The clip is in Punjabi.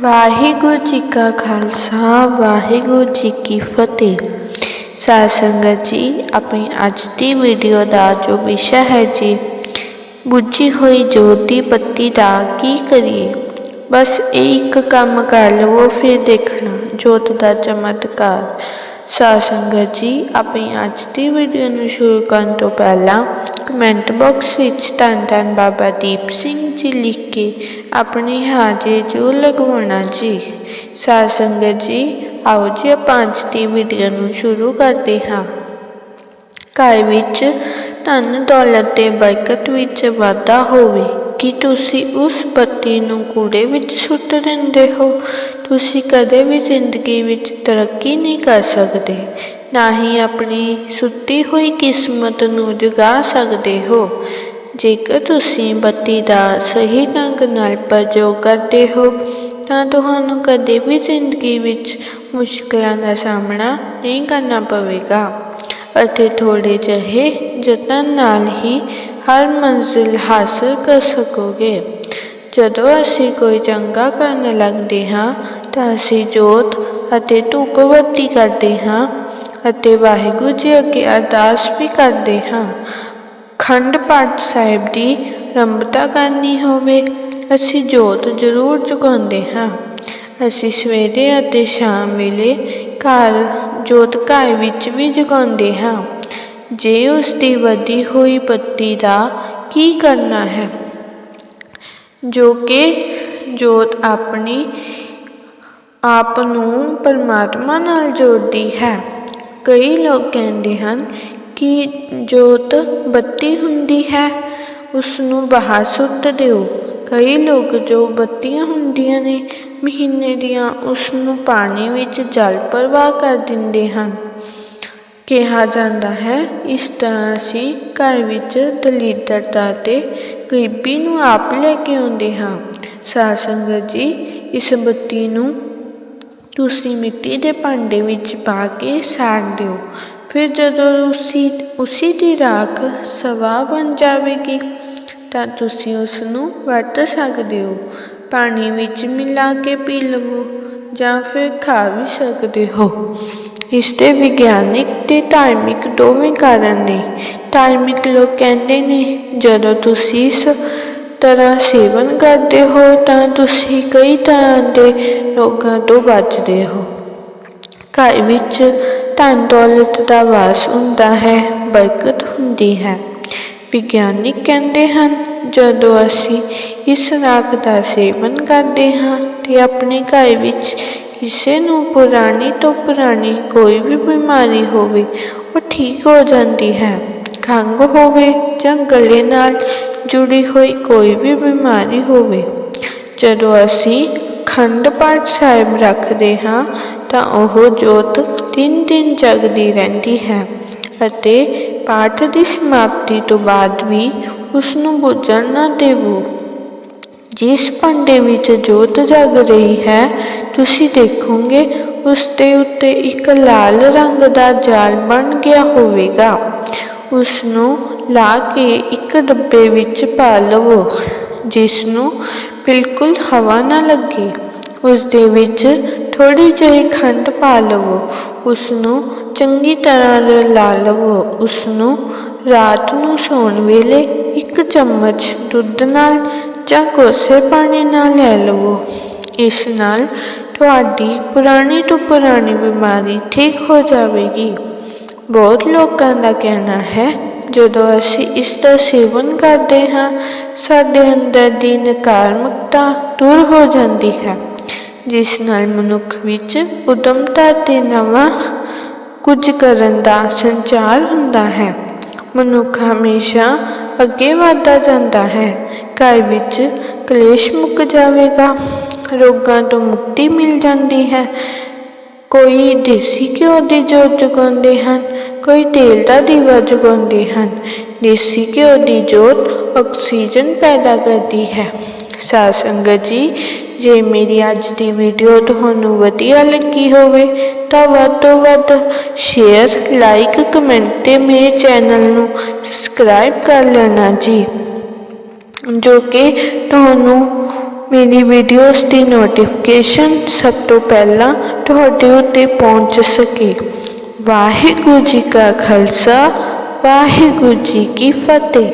ਵਾਹਿਗੁਰੂ ਜੀ ਕਾ ਖਾਲਸਾ, ਵਾਹਿਗੁਰੂ ਜੀ ਕੀ ਫਤਿਹ। ਸਾਧ ਸੰਗਤ ਜੀ, ਆਪਣੀ ਅੱਜ ਦੀ ਵੀਡੀਓ ਦਾ ਜੋ ਵਿਸ਼ਾ ਹੈ ਜੀ, ਬੁੱਝੀ ਹੋਈ ਜੋਤ ਦੀ ਬੱਤੀ ਦਾ ਕੀ ਕਰੀਏ? ਬਸ ਇਹ ਇੱਕ ਕੰਮ ਕਰ ਲਵੋ, ਫਿਰ ਦੇਖਣਾ, ਜੋਤ ਦਾ ਚਮਤਕਾਰ। ਸਾਧ ਸੰਗਤ ਜੀ, ਆਪਣੀ ਅੱਜ ਦੀ ਵੀਡੀਓ ਨੂੰ ਸ਼ੁਰੂ ਕਰਨ ਤੋਂ ਪਹਿਲਾਂ ਕਮੈਂਟ ਬਾਕਸ ਵਿੱਚ ਧੰਨ ਧੰਨ ਬਾਬਾ ਦੀਪ ਸਿੰਘ ਜੀ ਲਿਖ ਕੇ ਆਪਣੀ ਹਾਜ਼ਰੀ ਜ਼ਰੂਰ ਲਗਵਾਉਣਾ ਜੀ। ਸਾਧ ਸੰਗਤ ਜੀ, ਆਓ ਜੀ ਆਪਾਂ ਅੱਜ ਦੀ ਵੀਡੀਓ ਨੂੰ ਸ਼ੁਰੂ ਕਰਦੇ ਹਾਂ। ਘਰ ਵਿੱਚ ਧਨ ਦੌਲਤ ਤੇ ਬਰਕਤ ਵਿੱਚ ਵਾਧਾ ਹੋਵੇ, ਕੀ ਤੁਸੀਂ ਉਸ ਬੱਤੀ ਨੂੰ ਕੂੜੇ ਵਿੱਚ ਸੁੱਟ ਦਿੰਦੇ ਹੋ? ਤੁਸੀਂ ਕਦੇ ਵੀ ਜ਼ਿੰਦਗੀ ਵਿੱਚ ਤਰੱਕੀ ਨਹੀਂ ਕਰ ਸਕਦੇ। ਨਾ ਹੀ ਆਪਣੀ ਸੁੱਤੀ ਹੋਈ ਕਿਸਮਤ ਨੂੰ ਜਗਾ ਸਕਦੇ ਹੋ। ਜੇਕਰ ਤੁਸੀਂ ਬੱਤੀ ਦਾ ਸਹੀ ਢੰਗ ਨਾਲ ਪ੍ਰਯੋਗ ਕਰਦੇ ਹੋ, ਤਾਂ ਤੁਹਾਨੂੰ ਕਦੇ ਵੀ ਜ਼ਿੰਦਗੀ ਵਿੱਚ ਮੁਸ਼ਕਲਾਂ ਦਾ ਸਾਹਮਣਾ ਨਹੀਂ ਕਰਨਾ ਪਵੇਗਾ। ਅਤੇ ਥੋੜੇ ਜਿਹੇ ਯਤਨ ਨਾਲ ਹੀ ਹਰ ਮੰਜ਼ਿਲ ਹਾਸਲ ਕਰ ਸਕੋਗੇ। ਜਦੋਂ ਅਸੀਂ ਕੋਈ ਚੰਗਾ ਕਰਨ ਲੱਗਦੇ ਹਾਂ, ਤਾਂ ਅਸੀਂ ਜੋਤ ਅਤੇ ਧੂਪ ਬੱਤੀ ਕਰਦੇ ਹਾਂ। ਅਤੇ ਵਾਹਿਗੁਰੂ ਜੀ ਅੱਗੇ ਅਰਦਾਸ ਵੀ ਕਰਦੇ ਹਾਂ। ਖੰਡ ਪਾਠ ਸਾਹਿਬ ਦੀ ਰੰਭਤਾ ਕਰਨੀ ਹੋਵੇ, ਅਸੀਂ ਜੋਤ ਜ਼ਰੂਰ ਜਗਾਉਂਦੇ ਹਾਂ। ਅਸੀਂ ਸਵੇਰੇ ਅਤੇ ਸ਼ਾਮ ਵੇਲੇ ਘਰ ਜੋਤ ਘਰ ਵਿੱਚ ਵੀ ਜਗਾਉਂਦੇ ਹਾਂ। ਜੇ ਉਸ ਦੀ ਵਧੀ ਹੋਈ ਬੱਤੀ ਦਾ ਕੀ ਕਰਨਾ ਹੈ? ਜੋ ਕਿ ਜੋਤ ਆਪਣੀ ਆਪ ਨੂੰ ਪਰਮਾਤਮਾ ਨਾਲ ਜੋੜਦੀ ਹੈ। ਕਈ ਲੋਕ ਕਹਿੰਦੇ ਹਨ ਕਿ ਜੋਤ ਬੱਤੀ ਹੁੰਦੀ ਹੈ ਉਸ ਨੂੰ ਬਾਹਰ ਸੁੱਟ ਦਿਓ। ਕਈ ਲੋਕ ਜੋ ਬੱਤੀਆਂ ਹੁੰਦੀਆਂ ਨੇ, ਮਹੀਨੇ ਦੀਆਂ ਉਸ ਨੂੰ ਪਾਣੀ ਵਿੱਚ ਜਲ ਪ੍ਰਵਾਹ ਕਰ ਦਿੰਦੇ ਹਨ। ਕਿਹਾ ਜਾਂਦਾ ਹੈ, ਇਸ ਤਰ੍ਹਾਂ ਅਸੀਂ ਘਰ ਵਿੱਚ ਦਲਿੱਦਰਤਾ ਤੇ ਗਰੀਬੀ ਨੂੰ ਆਪ ਲੈ ਕੇ ਆਉਂਦੇ ਹਾਂ। ਸਾਧ ਸੰਗਤ ਜੀ, ਇਸ ਬੱਤੀ ਨੂੰ ਤੁਸੀਂ ਮਿੱਟੀ ਦੇ ਭਾਂਡੇ ਵਿੱਚ ਪਾ ਕੇ ਸਾੜ ਦਿਓ। ਫਿਰ ਜਦੋਂ ਉਸੀ ਉਸੀ ਦੀ ਰਾਖ ਸਵਾ ਬਣ ਜਾਵੇਗੀ, ਤਾਂ ਤੁਸੀਂ ਉਸ ਨੂੰ ਵਰਤ ਸਕਦੇ ਹੋ। ਪਾਣੀ ਵਿੱਚ ਮਿਲਾ ਕੇ ਪੀ ਲਵੋ ਜਾਂ ਫਿਰ ਖਾ ਵੀ ਸਕਦੇ ਹੋ। ਇਸ ਦੇ ਵਿਗਿਆਨਿਕ ਤੇ ਧਾਰਮਿਕ ਦੋਵੇਂ ਕਾਰਨ ਨੇ। ਧਾਰਮਿਕ ਲੋਕ ਕਹਿੰਦੇ ਨੇ, ਜਦੋਂ ਤੁਸੀਂ ਇਸ ਤਰ੍ਹਾਂ ਸੇਵਨ ਕਰਦੇ ਹੋ ਤਾਂ ਤੁਸੀਂ ਕਈ ਤਰ੍ਹਾਂ ਦੇ ਰੋਗਾਂ ਤੋਂ ਬਚਦੇ ਹੋ। ਘਰ ਵਿੱਚ ਧਨ ਦੌਲਤ ਦਾ ਵਾਸ ਹੁੰਦਾ ਹੈ, ਬਰਕਤ ਹੁੰਦੀ ਹੈ। ਵਿਗਿਆਨਿਕ ਕਹਿੰਦੇ ਹਨ, ਜਦੋਂ ਅਸੀਂ ਇਸ ਰਾਗ ਦਾ ਸੇਵਨ ਕਰਦੇ ਹਾਂ ਤੇ ਆਪਣੇ ਘਰ ਵਿੱਚ ਕਿਸੇ ਨੂੰ ਪੁਰਾਣੀ ਤੋਂ ਪੁਰਾਣੀ ਕੋਈ ਵੀ ਬਿਮਾਰੀ ਹੋਵੇ, ਉਹ ਠੀਕ ਹੋ ਜਾਂਦੀ ਹੈ ਖੰਘ ਹੋਵੇ ਜਾਂ ਗਲੇ ਨਾਲ ਜੁੜੀ ਹੋਈ ਕੋਈ ਵੀ ਬਿਮਾਰੀ ਹੋਵੇ। ਜਦੋਂ ਅਸੀਂ ਖੰਡ ਪਾਠ ਸਾਹਿਬ ਰੱਖਦੇ ਹਾਂ, ਤਾਂ ਉਹ ਜੋਤ ਤਿੰਨ ਦਿਨ ਜਗਦੀ ਰਹਿੰਦੀ ਹੈ ਅਤੇ ਪਾਠ ਦੀ ਸਮਾਪਤੀ ਤੋਂ ਬਾਅਦ ਵੀ ਉਸ ਨੂੰ ਬੁਝਣ ਨਾ ਦੇਵੋ। ਜਿਸ ਭਾਂਡੇ ਵਿੱਚ ਜੋਤ ਜਗ ਰਹੀ ਹੈ, ਤੁਸੀਂ ਦੇਖੋਗੇ ਉਸ ਦੇ ਉੱਤੇ ਇੱਕ ਲਾਲ ਰੰਗ ਦਾ ਜਾਲ ਬਣ ਗਿਆ ਹੋਵੇਗਾ। ਉਸ ਨੂੰ ਲਾ ਕੇ ਇੱਕ ਡੱਬੇ ਵਿੱਚ ਪਾ ਲਵੋ ਜਿਸ ਨੂੰ ਬਿਲਕੁਲ ਹਵਾ ਨਾ ਲੱਗੇ। ਉਸ ਦੇ ਵਿੱਚ ਥੋੜੀ ਜਿਹੀ ਖੰਡ ਪਾ ਲਵੋ ਉਸ ਨੂੰ ਚੰਗੀ ਤਰ੍ਹਾਂ ਰਲਾ ਲਵੋ। ਉਸ ਨੂੰ ਰਾਤ ਨੂੰ ਸੌਣ ਵੇਲੇ ਇੱਕ ਚਮਚ ਦੁੱਧ ਨਾਲ ਜਾਂ ਕੋਸੇ ਪਾਣੀ ਨਾਲ ਲੈ ਲਵੋ। ਇਸ ਨਾਲ ਤੁਹਾਡੀ ਪੁਰਾਣੀ ਤੋਂ ਪੁਰਾਣੀ ਬਿਮਾਰੀ ਠੀਕ ਹੋ ਜਾਵੇਗੀ। ਬਹੁਤ ਲੋਕਾਂ ਦਾ ਕਹਿਣਾ ਹੈ, ਜਦੋਂ ਅਸੀਂ ਇਸ ਦਾ ਸੇਵਨ ਕਰਦੇ ਹਾਂ, ਸਾਡੇ ਅੰਦਰ ਦੀ ਨਕਾਰਮਕਤਾ ਦੂਰ ਹੋ ਜਾਂਦੀ ਹੈ, ਜਿਸ ਨਾਲ ਮਨੁੱਖ ਵਿੱਚ ਉਦਮਤਾ ਤੇ ਨਵਾਂ ਕੁਝ ਕਰਨ ਦਾ ਸੰਚਾਰ ਹੁੰਦਾ ਹੈ। ਮਨੁੱਖ ਹਮੇਸ਼ਾ ਅੱਗੇ ਵਧਦਾ ਜਾਂਦਾ ਹੈ, ਘਰ ਵਿੱਚ ਕਲੇਸ਼ ਮੁੱਕ ਜਾਵੇਗਾ, ਰੋਗਾਂ ਤੋਂ ਮੁਕਤੀ ਮਿਲ ਜਾਂਦੀ ਹੈ ਕੋਈ ਦੇਸੀ ਘਿਓ ਦੀ ਜੋਤ ਜਗਾਉਂਦੇ ਹਨ, ਕੋਈ ਤੇਲ ਦਾ ਦੀਵਾ ਜਗਾਉਂਦੇ ਹਨ। ਦੇਸੀ ਘਿਓ ਦੀ ਜੋਤ ਆਕਸੀਜਨ ਪੈਦਾ ਕਰਦੀ ਹੈ। ਸਾਧ ਸੰਗਤ ਜੀ, ਜੇ ਮੇਰੀ ਅੱਜ ਦੀ ਵੀਡੀਓ ਤੁਹਾਨੂੰ ਵਧੀਆ ਲੱਗੀ ਹੋਵੇ, ਤਾਂ ਵੱਧ ਤੋਂ ਵੱਧ ਸ਼ੇਅਰ ਲਾਈਕ ਕਮੈਂਟ ਤੇ ਮੇਰੇ ਚੈਨਲ ਨੂੰ ਸਬਸਕ੍ਰਾਈਬ ਕਰ ਲੈਣਾ ਜੀ, ਜੋ ਕਿ ਤੁਹਾਨੂੰ ਮੇਰੀ ਵੀਡੀਓਜ਼ ਦੀ ਨੋਟੀਫਿਕੇਸ਼ਨ ਸਭ ਤੋਂ ਪਹਿਲਾਂ ਤੁਹਾਡੇ ਉੱਤੇ ਪਹੁੰਚ ਸਕੇ। ਵਾਹਿਗੁਰੂ ਜੀ ਕਾ ਖਾਲਸਾ ਵਾਹਿਗੁਰੂ ਜੀ ਕੀ ਫਤਿਹ।